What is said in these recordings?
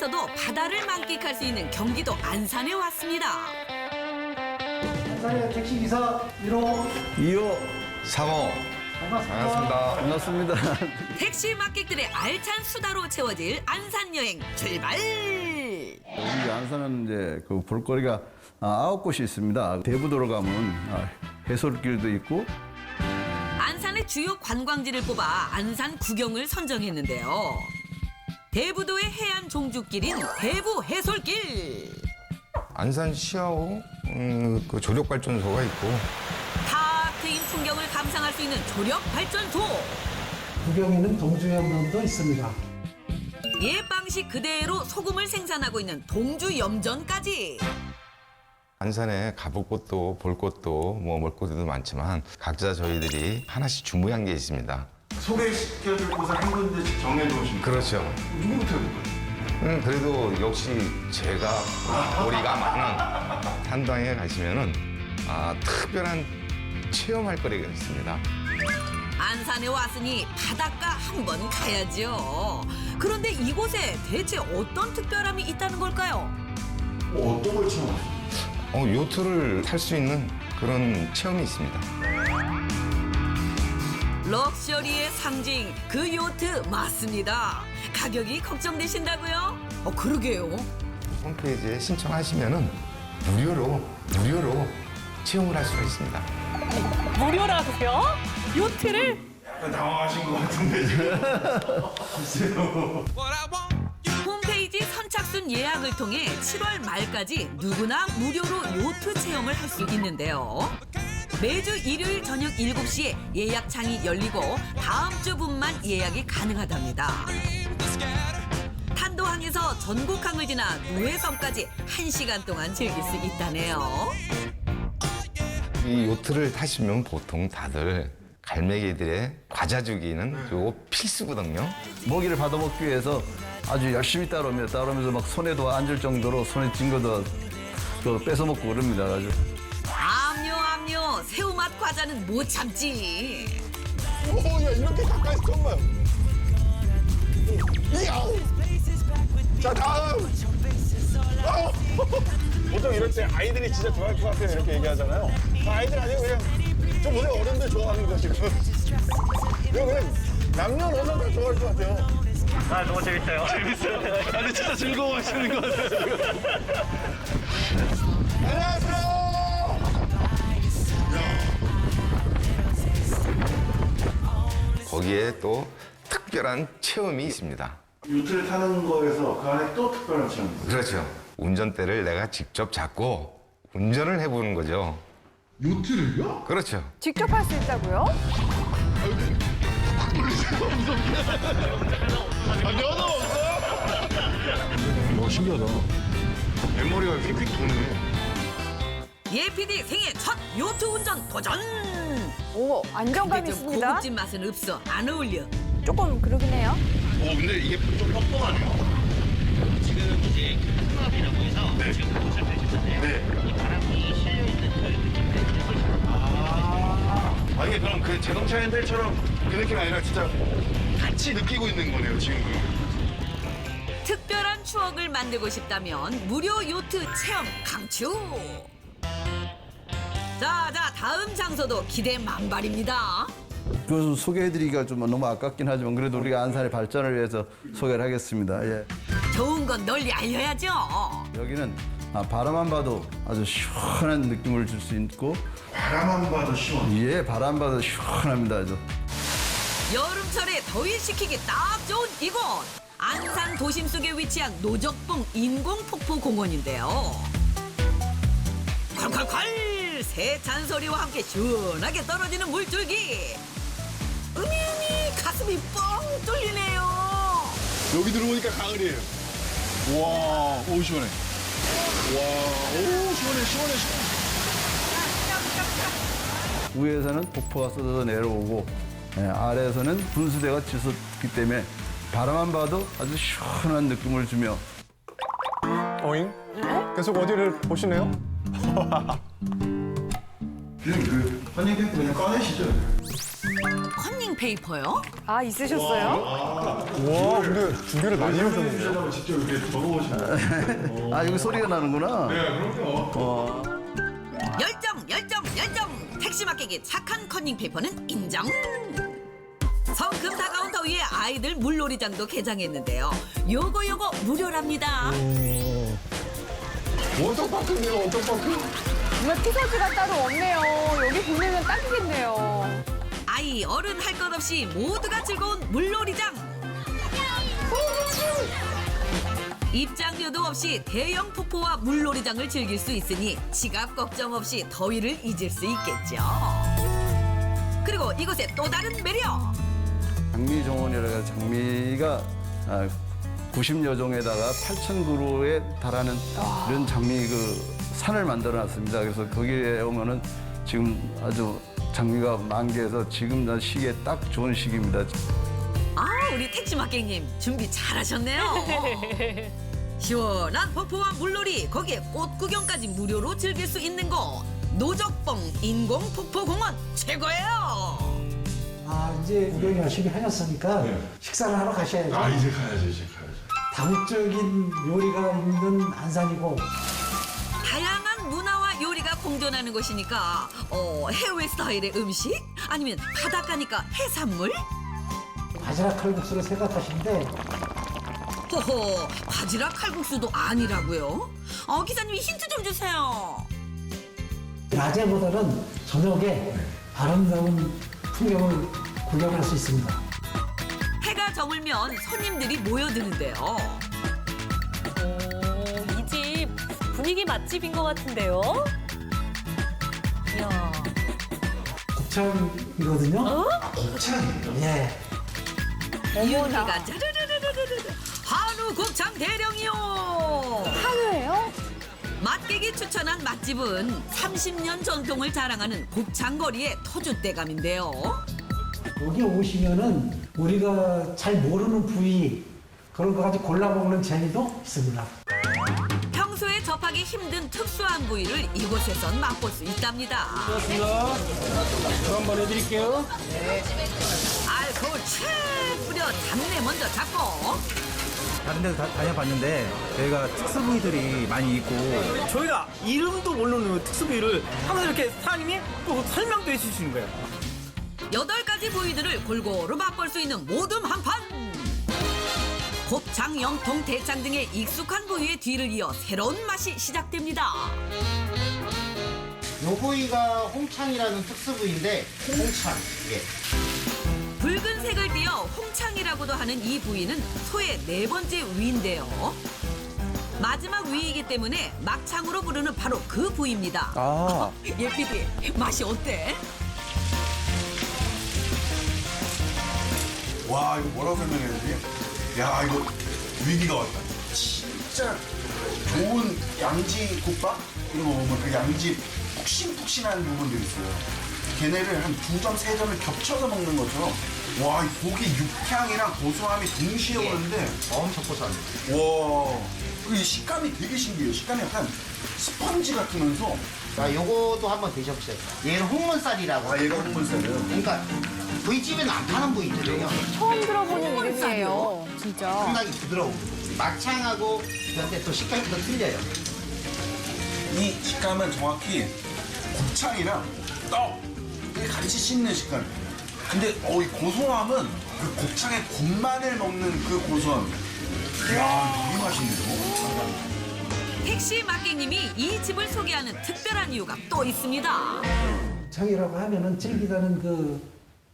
중에서도 바다를 만끽할 수 있는 경기도 안산에 왔습니다. 안산의 택시기사 1호 2호 상호 반갑습니다. 반갑습니다. 반갑습니다. 택시 막객들의 알찬 수다로 채워질 안산 여행 출발! 우리 안산은 이제 그 볼거리가 아, 아홉 곳이 있습니다. 대부도로 가면 아, 해솔길도 있고 안산의 주요 관광지를 뽑아 안산 구경을 선정했는데요. 대부도의 해안 종주길인 대부 해솔길. 안산 시아호 음, 그 조력 발전소가 있고 탁 트인 풍경을 감상할 수 있는 조력 발전소. 구경에는 동주염전도 있습니다. 옛 방식 그대로 소금을 생산하고 있는 동주 염전까지. 안산에 가볼 곳도 볼 곳도 뭐 먹을 곳도 많지만 각자 저희들이 하나씩 준비한 게 있습니다. 소개시켜줄 곳을 한 군데씩 정해놓으신 거예요? 그렇죠. 누구부터 해볼까요? 음, 그래도 역시 제가 머리가 많은 한당에 가시면은 아, 특별한 체험할 거리가 있습니다. 안산에 왔으니 바닷가 한번 가야죠. 그런데 이곳에 대체 어떤 특별함이 있다는 걸까요? 뭐 어떤 걸 체험하세요? 어, 요트를 탈 수 있는 그런 체험이 있습니다. 럭셔리의 상징 그 요트 맞습니다. 가격이 걱정되신다고요? 어 그러게요. 홈페이지에 신청하시면은 무료로 무료로 체험을 할 수가 있습니다. 무료라고요? 요트를? 약간 당황하신 것 같은데 지금. 홈페이지 선착순 예약을 통해 7월 말까지 누구나 무료로 요트 체험을 할 수 있는데요. 매주 일요일 저녁 7시에 예약 창이 열리고 다음 주분만 예약이 가능하답니다. 탄도항에서 전곡항을 지나 노회섬까지 1시간 동안 즐길 수 있다네요. 이 요트를 타시면 보통 다들 갈매기들의 과자 주기는 요거 필수거든요. 먹이를 받아먹기 위해서 아주 열심히 따라옵니다. 따라오면서 막 손에도 앉을 정도로 손에 쥔 거도 그 뺏어먹고 그럽니다. 아주. 새우맛 과자는 못 참지. 오 야 이렇게 가까이 봐요. 이야우. 자 다음. 아우. 보통 이럴 때 아이들이 진짜 좋아할 것 같아요 이렇게 얘기하잖아요. 아, 아이들 아니고 그냥 저 보세요 어른들 좋아하는 거 지금. 이거 그냥 남녀노소 다 좋아할 것 같아요. 아 너무 재밌어요. 재밌어요. 아니 진짜 즐거워하시는 것 같아요. 안녕하세요. 거기에 또 특별한 체험이 있습니다. 요트를 타는 거에서 그 안에 또 특별한 체험이 있어요. 그렇죠. 운전대를 내가 직접 잡고 운전을 해보는 거죠. 요트를요? 그렇죠. 직접 할 수 있다고요? 아? 와, 신기하다. 뱃머리가 휙휙 도네. 예PD 생애 첫 요트 운전 도전. 오, 안정감 근데 좀 있습니다. 고급진 맛은 없어. 안 어울려. 조금 그러긴 해요. 어, 근데 이게 좀 뻑뻑하네요. 지금 이제 풍압이라고 해서 지금 옷을 빼주잖아요. 네. 이 바람이 실려 있는 그 느낌을 아, 아, 이게 그럼 그 자동차 핸들처럼 그 느낌이 아니라 진짜 같이 느끼고 있는 거네요, 지금. 특별한 추억을 만들고 싶다면 무료 요트 체험 강추. 자, 자, 다음 장소도 기대 만발입니다. 그것을 소개해드리기가 좀 너무 아깝긴 하지만 그래도 우리가 안산의 발전을 위해서 소개를 하겠습니다. 예. 좋은 건 널리 알려야죠. 여기는 아, 바라만 봐도 아주 시원한 느낌을 줄 수 있고 바람만 봐도 시원. 예 바람 봐도 시원합니다 아주. 여름철에 더위 식히기 딱 좋은 이곳. 안산 도심 속에 위치한 노적봉 인공폭포 공원인데요. 콸콸콸! 새 잔소리와 함께 시원하게 떨어지는 물줄기. 음이음이 가슴이 뻥 뚫리네요. 여기 들어오니까 가을이에요. 와, 오, 시원해. 와, 오, 시원해, 시원해, 시원해. 위에서는 폭포가 쏟아져 내려오고 예, 아래에서는 분수대가 치솟기 때문에 바라만 봐도 아주 시원한 느낌을 주며 어잉? 계속 어디를 보시네요? 그냥 그, 선생님 그냥 꺼내시죠. 컨닝 커닝 페이퍼요? 아, 있으셨어요? 와, 근데 준비를 많이 하셨는데요? 아 여기 소리가 나는구나. 열정, 열정, 열정. 택시 맡기기 착한 커닝 페이퍼는 인정. 성금 다가온 더위에 아이들 물놀이장도 개장했는데요. 요거 요거 무료랍니다. 워터파크인데요, 워터파크. 정말 피서지가 따로 없네요. 여기 보내면 딱이겠네요. 아이 어른 할 것 없이 모두가 즐거운 물놀이장. 입장료도 없이 대형 폭포와 물놀이장을 즐길 수 있으니 지갑 걱정 없이 더위를 잊을 수 있겠죠. 그리고 이곳의 또 다른 매력. 장미 정원이라 해서 장미가 아, 90여 종에다가 8천 그루에 달하는 이런 장미 그 산을 만들어 놨습니다. 그래서 거기에 오면은 지금 아주 장미가 만개해서 지금 시기에 딱 좋은 시기입니다. 아, 우리 택시 막객님 준비 잘하셨네요. 시원한 폭포와 물놀이, 거기에 꽃 구경까지 무료로 즐길 수 있는 곳. 노적봉 인공 폭포 공원 최고예요. 아, 이제 구경 열심히 하셨으니까 식사를 하러 가셔야죠. 아, 이제 가야죠, 이제 가야죠. 다국적인 요리가 있는 안산이고 공존하는 곳이니까 어, 해외 스타일의 음식 아니면 바닷가니까 해산물? 바지락 칼국수를 생각하시는데 호호 바지락 칼국수도 아니라고요? 어 기사님 힌트 좀 주세요. 낮에보다는 저녁에 아름다운 풍경을 구경할 수 있습니다. 해가 저물면 손님들이 모여드는데요. 이집 분위기 맛집인 것 같은데요? 이야. 곱창이거든요. 곱창? 예. 이은기가 짜르르르르르 한우 곱창 대령이요. 한우예요? 맛객이 추천한 맛집은 30년 전통을 자랑하는 곱창거리의 터줏대감인데요. 여기 오시면은 우리가 잘 모르는 부위 그런 거 가지고 골라 먹는 재미도 있습니다. 접하기 힘든 특수한 부위를 이곳에선 맛볼 수 있답니다. 고맙습니다. 저 한번 해드릴게요. 알코올 채 뿌려 잡내 먼저 잡고 다른 데도 다, 다녀봤는데 저희가 특수 부위들이 많이 있고 저희가 이름도 모르는 특수부위를 항상 이렇게 사장님이 또 설명도 해주시는 거예요. 여덟 가지 부위들을 골고루 맛볼 수 있는 모둠 한판. 곱창, 영통, 대창 등의 익숙한 부위의 뒤를 이어 새로운 맛이 시작됩니다. 요 부위가 홍창이라는 특수 부위인데 홍창. 예. 붉은색을 띄어 홍창이라고도 하는 이 부위는 소의 네 번째 위인데요. 마지막 위이기 때문에 막창으로 부르는 바로 그 부위입니다. 아, 예피디 맛이 어때? 와, 이거 뭐라고 설명해야 되지? 야, 이거 위기가 왔다. 진짜 좋은 양지 국밥? 이런 거 보면 그 양지 푹신푹신한 부분들이 있어요. 걔네를 한 두 점, 세 점을 겹쳐서 먹는 것처럼 와, 이 고기 육향이랑 고소함이 동시에 오는데 엄청 고소합니다. 와, 이 식감이 되게 신기해요. 식감이 약간 스펀지 같으면서 자, 요것도 한번 드셔보세요. 얘는 홍문살이라고. 아, 얘가 홍문살이에요. 그러니까 부위집에는 안 파는 부위들이에요. 처음 들어보는 이름이에요. 진짜. 상당히 부드러워. 막창하고 그런데 또 식감이 또 틀려요. 이 식감은 정확히 곱창이랑 떡 이게 같이 씹는 식감. 근데 어, 이 고소함은 그 곱창의 곱마늘 먹는 그 고소함. 이야, 되게 맛있네요. 택시 막객님이 이 집을 소개하는 특별한 이유가 또 있습니다. 곱창이라고 하면은 질기다는 그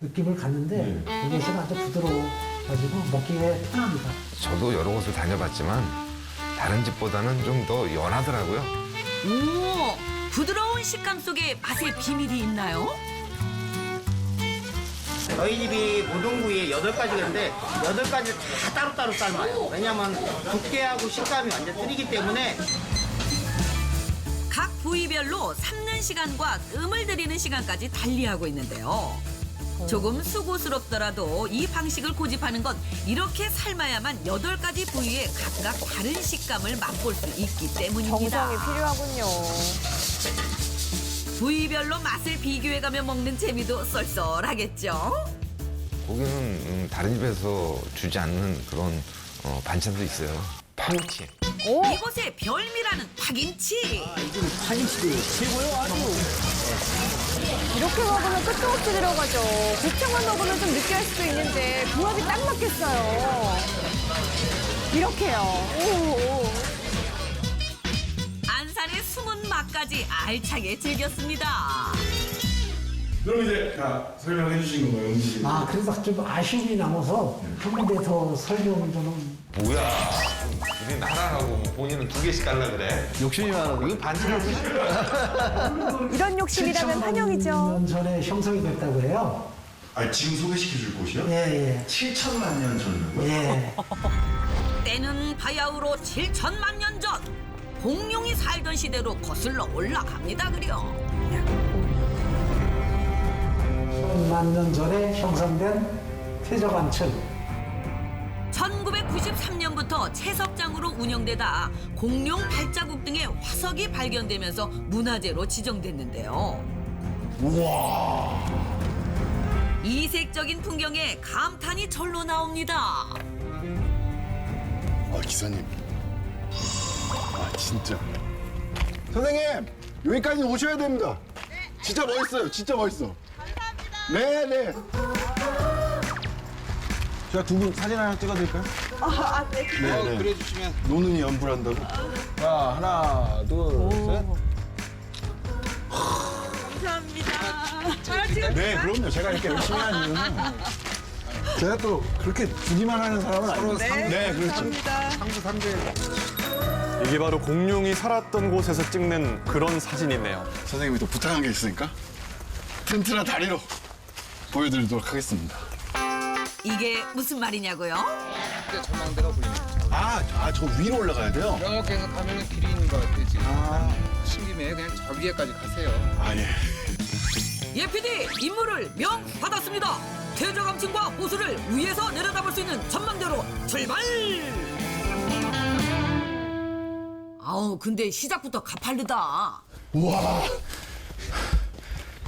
느낌을 갖는데 이것은 아주 부드러워 가지고 먹기에 편합니다. 저도 여러 곳을 다녀봤지만 다른 집보다는 좀 더 연하더라고요. 오, 부드러운 식감 속에 맛의 비밀이 있나요? 저희 집이 부위에 여덟 가지가 있는데 여덟 가지를 다 따로따로 삶아요. 왜냐면 두께하고 식감이 완전 틀리기 때문에 각 부위별로 삶는 시간과 뜸을 들이는 시간까지 달리하고 있는데요. 조금 수고스럽더라도 이 방식을 고집하는 건 이렇게 삶아야만 여덟 가지 부위의 각각 다른 식감을 맛볼 수 있기 때문입니다. 정성이 필요하군요. 부위별로 맛을 비교해가며 먹는 재미도 쏠쏠하겠죠. 거기는 음, 다른 집에서 주지 않는 그런 어, 반찬도 있어요. 파김치. 이곳의 별미라는 파김치. 이 렇게 먹으면 끝도 없이 들어가죠. 곱창만 먹으면 좀 느끼할 수도 있는데 궁합이 딱 맞겠어요. 이렇게요. 오. 안산의 숨은 맛까지 알차게 즐겼습니다. 그럼 이제 다 설명해 주신 건가요, 음식? 아, 그래서 좀 아쉬움이 남아서 한 군데 더 설명 좀. 뭐야? 우리 나라라고 본인은 두 개씩 달라 그래? 욕심이 많아. 이거 반찬 이런 욕심이라면 환영이죠. 7천만 년 전에 형성이 됐다고 해요. 아, 지금 소개시켜 줄 곳이요? 예, 예. 7천만 년 전이고요. 예. 때는 바야흐로 7천만 년 전. 공룡이 살던 시대로 거슬러 올라갑니다 그려. 천만 년 전에 형성된 퇴적암층. 1993년부터 채석장으로 운영되다 공룡 발자국 등의 화석이 발견되면서 문화재로 지정됐는데요. 우와. 이색적인 풍경에 감탄이 절로 나옵니다. 아, 기사님. 아, 진짜. 선생님, 여기까지 오셔야 됩니다. 진짜 멋있어요. 진짜 멋있어. 네, 네. 제가 두 분 사진 하나 찍어드릴까요? 아, 네. 네, 네. 그래 주시면. 노는이 연불한다고? 자, 하나, 둘, 셋. 감사합니다. 네, 그럼요. 제가 이렇게 열심히 하는 이유는 제가 또 그렇게 주기만 하는 사람은 아니에요. 네, 그렇죠. 상부 삼대 이게 바로 공룡이 살았던 곳에서 찍는 그런 사진이네요. 선생님이 또 부탁한 게 있으니까 튼튼한 다리로 보여드리도록 하겠습니다. 이게 무슨 말이냐고요? 아, 아, 저 위로 올라가야 돼요? 이렇게 해서 가면 길이 있는 것 같아요, 지금. 아, 신김에 그냥 저 위에까지 가세요. 아, 예. 예피디 임무를 명 받았습니다. 퇴적암층과 호수를 위에서 내려다볼 수 있는 전망대로 출발! 아우 근데 시작부터 가팔르다. 우와.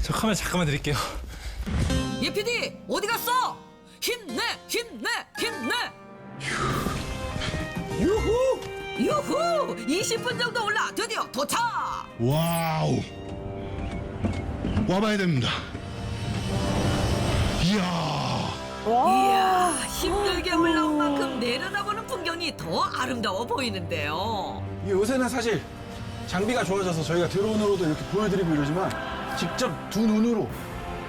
저 카메라 잠깐만 드릴게요. 예피디 어디 갔어? 힘내 힘내 힘내. 유후 유후 20분 정도 올라 드디어 도착. 와우. 와봐야 됩니다. 이야. 이야 힘들게 올라온 만큼 내려다보는 풍경이 더 아름다워 보이는데요. 이 요새는 사실 장비가 좋아져서 저희가 드론으로도 이렇게 보여드리고 이러지만 직접 두 눈으로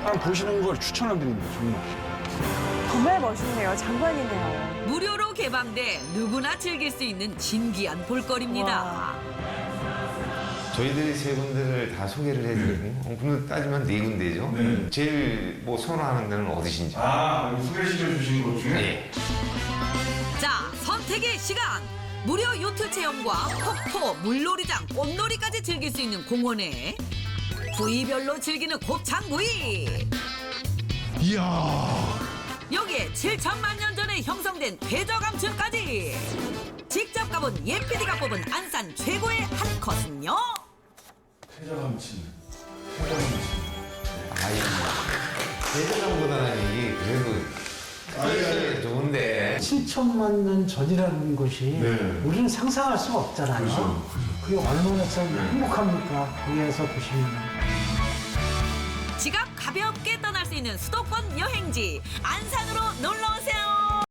한번 보시는 걸 추천드립니다, 정말. 정말 멋있네요. 장관이네요. 무료로 개방돼 누구나 즐길 수 있는 진기한 볼거리입니다. 저희들이 세 군데를 다 소개를 해드리고 어, 근데 따지면 네 군데죠. 제일 뭐 선호하는 데는 어디신지. 아, 소개시켜 주신 것 중에? 예. 자, 선택의 시간. 무료 요트 체험과 폭포, 물놀이장, 꽃놀이까지 즐길 수 있는 공원에 부위별로 즐기는 곱창구이. 이야. 여기에 7천만 년 전에 형성된 대저감층까지. 직접 가본 예피디가 뽑은 안산 최고의 한 컷은요. 아이 대전보다는 이게 그래도 좋은데 7천만 년 전이라는 것이 네. 우리는 상상할 수가 없잖아요. 그게 얼마나 참 행복합니까? 거기에서 보시면. 지갑 가볍게 떠날 수 있는 수도권 여행지 안산으로 놀러 오세요.